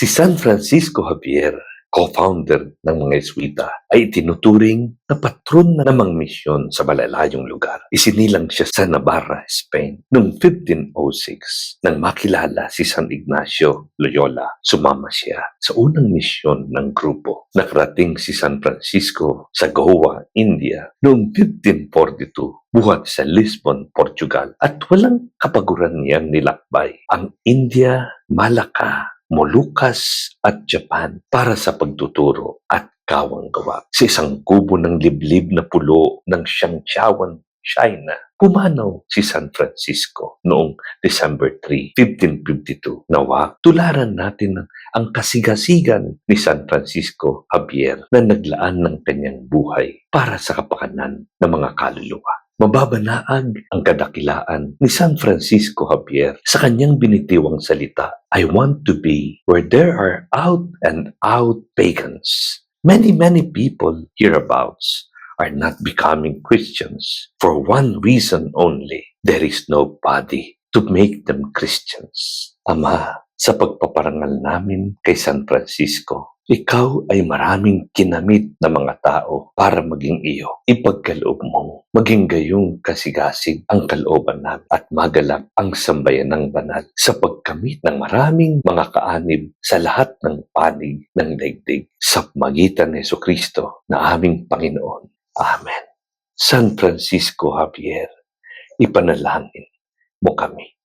Si San Francisco Javier, co-founder ng mga Eswita, ay tinuturing na patron na namang misyon sa malalayong lugar. Isinilang siya sa Navarra, Spain noong 1506. Nang makilala si San Ignacio Loyola, sumama siya sa unang misyon ng grupo. Nakarating si San Francisco sa Goa, India noong 1542 buhat sa Lisbon, Portugal at walang kapaguran niyang nilakbay ang India, Malacca, Molucas at Japan para sa pagtuturo at kawang gawa. Sa isang kubo ng liblib na pulo ng Shangqiawan, China, pumanaw si San Francisco noong December 3, 1552. Nawa, tularan natin ang kasigasigan ni San Francisco Javier na naglaan ng kanyang buhay para sa kapakanan ng mga kaluluwa. Mababanaag ang kadakilaan ni San Francisco Javier sa kanyang binitiwang salita, I want to be where there are out and out pagans. Many, many people hereabouts are not becoming Christians for one reason only. There is nobody to make them Christians. Ama, sa pagpaparangal namin kay San Francisco, ikaw ay maraming kinamit na mga tao para maging iyo. Ipagkaloob mo, maging gayong kasigasig ang kalooban namin at magalak ang sambayan ng banal sa pagkamit ng maraming mga kaanib sa lahat ng panig ng daigdig sa magitan ni Kristo na aming Panginoon. Amen. San Francisco Javier, ipanalangin mo kami.